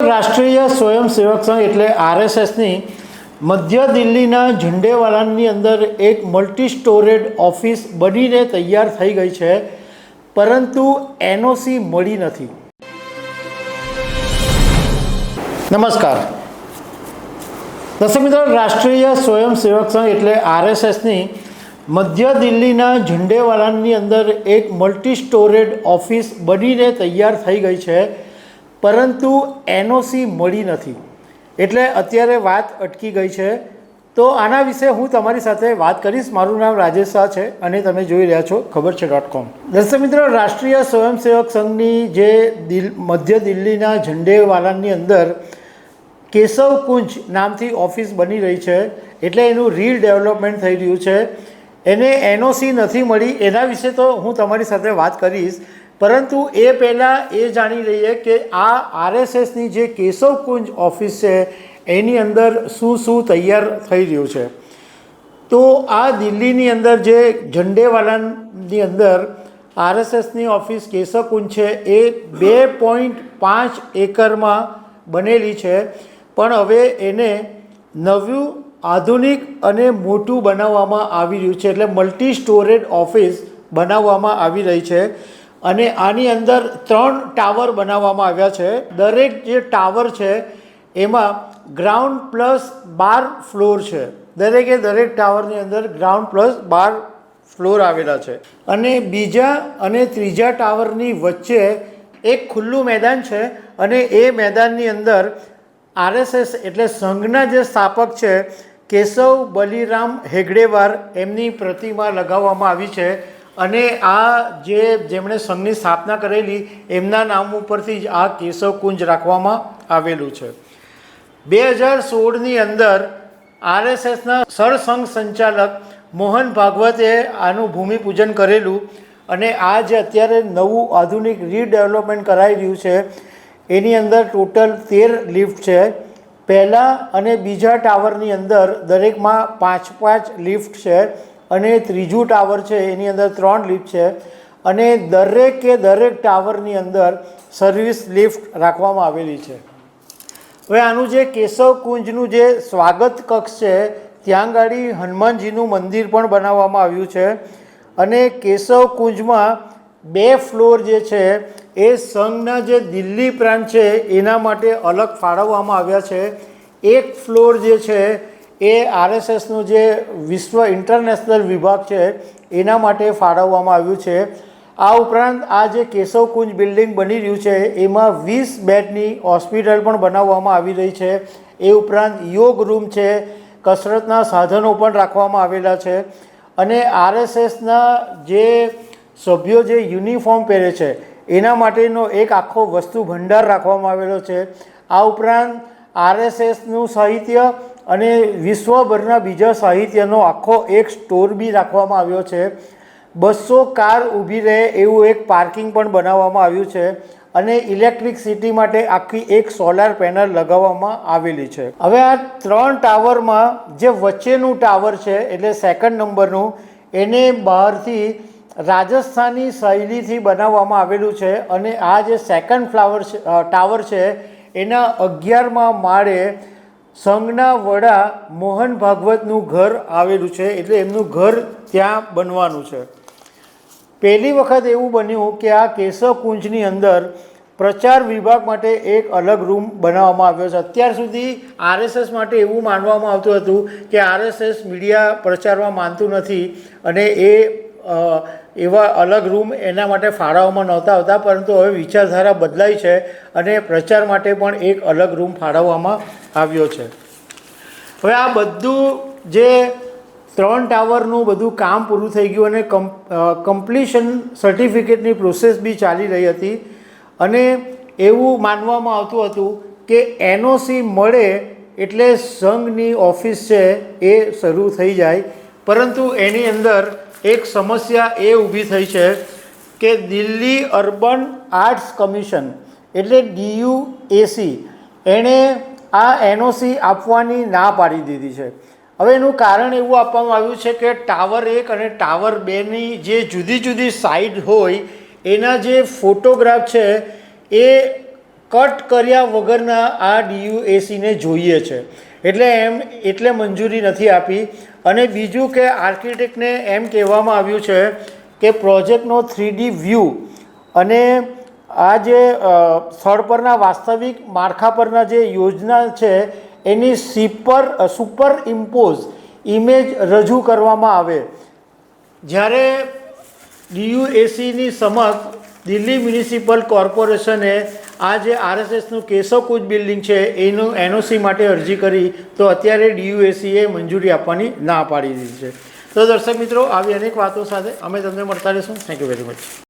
રાષ્ટ્રીય સ્વયંસેવક સંઘ એટલે આરએસએસની મધ્ય દિલ્હીના ઝંડેવાલાની અંદર એક મલ્ટી સ્ટોરેડ ઓફિસ બનીને તૈયાર થઈ ગઈ છે, પરંતુ એનઓસી મળી નથી. નમસ્કાર. દર્શક મિત્રો, રાષ્ટ્રીય સ્વયંસેવક સંઘ એટલે આરએસએસની મધ્ય દિલ્હીના ઝંડેવાલાની અંદર એક મલ્ટી સ્ટોરેડ ઓફિસ બનીને તૈયાર થઈ ગઈ છે પરંતુ એનઓસી મળી નથી. એટલે અત્યારે વાત અટકી ગઈ છે. તો આના વિશે હું તમારી સાથે વાત કરીશ. મારું નામ રાજેશ શાહ છે અને તમે જોઈ રહ્યા છો ખબર છે ડોટ કોમ. દર્શક મિત્રો, રાષ્ટ્રીય સ્વયંસેવક સંઘની જે દિલ, મધ્ય દિલ્હીના ઝંડેવાલાની અંદર કેશવ કુંજ નામથી ઓફિસ બની રહી છે. એટલે એનું રીલ ડેવલપમેન્ટ થઈ રહ્યું છે. એને એનઓસી નથી મળી. એના વિશે તો હું તમારી સાથે વાત કરીશ. પરંતુ એ પહેલાં એ જાણી લઈએ કે આ આરએસએસની જે કેશવકુંજ ઓફિસ છે, એની અંદર શું શું તૈયાર થઈ રહ્યું છે. તો આ દિલ્હીની અંદર જે ઝંડેવાલાની અંદર આરએસએસની ઓફિસ કેશવકુંજ છે, એ બે પોઈન્ટ પાંચ એકરમાં બનેલી છે. પણ હવે એને નવું, આધુનિક અને મોટું બનાવવામાં આવી રહ્યું છે. એટલે મલ્ટી સ્ટોરેજ ઓફિસ બનાવવામાં આવી રહી છે. અને આની અંદર ત્રણ ટાવર બનાવવામાં આવ્યા છે. દરેક જે ટાવર છે, એમાં ગ્રાઉન્ડ પ્લસ બાર ફ્લોર છે. દરેકે દરેક ટાવરની અંદર ગ્રાઉન્ડ પ્લસ બાર ફ્લોર આવેલા છે. અને બીજા અને ત્રીજા ટાવરની વચ્ચે એક ખુલ્લું મેદાન છે અને એ મેદાનની અંદર આરએસએસ એટલે સંઘના જે સ્થાપક છે, કેશવ બલિરામ હેગડેવાર એમની પ્રતિમા લગાવવામાં આવી છે. અને આ જે જેમણે સંઘની સ્થાપના કરેલી, એમના નામ ઉપરથી જ આ કેશવ કુંજ રાખવામાં આવેલું છે. બે હજાર સોળની અંદર આરએસએસના સરસંઘ સંચાલક મોહન ભાગવતે આનું ભૂમિપૂજન કરેલું અને આ જે અત્યારે નવું આધુનિક રીડેવલપમેન્ટ કરાઈ રહ્યું છે, એની અંદર ટોટલ તેર લિફ્ટ છે. પહેલાં અને બીજા ટાવરની અંદર દરેકમાં પાંચ પાંચ લિફ્ટ છે. અને ત્રીજું ટાવર છે, એની અંદર ત્રણ લિફ્ટ છે. અને દરેકે દરેક ટાવરની અંદર સર્વિસ લિફ્ટ રાખવામાં આવેલી છે. હવે આનું જે કેશવ કુંજનું જે સ્વાગત કક્ષ છે, ત્યાં ગાડી હનુમાનજીનું મંદિર પણ બનાવવામાં આવ્યું છે. અને કેશવ કુંજમાં બે ફ્લોર જે છે, એ સંઘના જે દિલ્હી પ્રાંત છે, એના માટે અલગ ફાળવવામાં આવ્યા છે. એક ફ્લોર જે છે એ આરએસએસનું જે વિશ્વ ઇન્ટરનેશનલ વિભાગ છે, એના માટે ફાળવવામાં આવ્યું છે. આ ઉપરાંત આ જે કેશવ કુંજ બિલ્ડિંગ બની રહ્યું છે, એમાં વીસ બેડની હોસ્પિટલ પણ બનાવવામાં આવી રહી છે. એ ઉપરાંત યોગ રૂમ છે, કસરતના સાધનો પણ રાખવામાં આવેલા છે. અને આરએસએસના જે સભ્યો જે યુનિફોર્મ પહેરે છે, એના માટેનો એક આખો વસ્તુ ભંડાર રાખવામાં આવેલો છે. આ ઉપરાંત આરએસએસનું સાહિત્ય અને વિશ્વભરના બીજા સાહિત્યનો આખો એક સ્ટોર બી રાખવામાં આવ્યો છે. બસો કાર ઊભી રહે એવું એક પાર્કિંગ પણ બનાવવામાં આવ્યું છે અને ઇલેક્ટ્રિક સિટી માટે આખી એક સોલાર પેનલ લગાવવામાં આવેલી છે. હવે આ ત્રણ ટાવરમાં જે વચ્ચેનું ટાવર છે એટલે સેકન્ડ નંબરનું એને બહારથી રાજસ્થાની શૈલીથી બનાવવામાં આવેલું છે અને આ જે સેકન્ડ ફ્લાવર ટાવર છે, એના અગિયારમાં માળે સંઘના વડા મોહન ભાગવતનું ઘર આવેલું છે એટલે એમનું ઘર ત્યાં બનવાનું છે. પહેલી વખત એવું બન્યું કે આ કેશવ કુંજની અંદર પ્રચાર વિભાગ માટે એક અલગ રૂમ બનાવવામાં આવ્યો છે. અત્યાર સુધી આરએસએસ માટે એવું માનવામાં આવતું હતું કે આરએસએસ મીડિયા પ્રચારમાં માનતું નથી અને એ એવા અલગ રૂમ એના માટે ફાળવવામાં નહોતા આવતા, પરંતુ હવે વિચારધારા બદલાઈ છે અને પ્રચાર માટે પણ એક અલગ રૂમ ફાળવવામાં આવ્યો છે. હવે આ બધું જે ત્રણ ટાવરનું બધું કામ પૂરું થઈ ગયું અને કમ્પ્લીશન સર્ટિફિકેટની પ્રોસેસ બી ચાલી રહી હતી અને એવું માનવામાં આવતું હતું કે એનઓસી મળે એટલે સંઘની ઓફિસ છે એ શરૂ થઈ જાય. પરંતુ એની અંદર એક સમસ્યા એ ઊભી થઈ છે કે દિલ્હી અર્બન આર્ટ્સ કમિશન એટલે ડીયુએસી એણે આ એનઓસી આપવાની ના પાડી દીધી છે. હવે એનું કારણ એવું આપવામાં આવ્યું છે કે ટાવર એક અને ટાવર બેની જે જુદી જુદી સાઈડ હોય, એના જે ફોટોગ્રાફ છે, એ કટ કર્યા વગરના આ ડીયુએસીને જોઈએ છે. એટલે એમ, એટલે મંજૂરી નથી આપી. અને બીજું કે આર્કિટેક્ટને એમ કહેવામાં આવ્યું છે કે પ્રોજેક્ટનો થ્રીડી વ્યૂ અને આ જે સ્થળ પરના વાસ્તવિક માળખા પરના જે યોજના છે, એની સીપર સુપર ઇમ્પોઝ ઇમેજ રજૂ કરવામાં આવે. જ્યારે ડીયુએસીની સમક્ષ દિલ્હી મ્યુનિસિપલ કોર્પોરેશને આ જે આરએસએસનું કેશવકૂચ બિલ્ડિંગ છે, એનું, એનઓસી માટે અરજી કરી, તો અત્યારે ડીયુએસીએ મંજૂરી આપવાની ના પાડી દીધી છે. તો દર્શક મિત્રો, આવી અનેક વાતો સાથે અમે તમને મળતા રહીશું. Thank you very much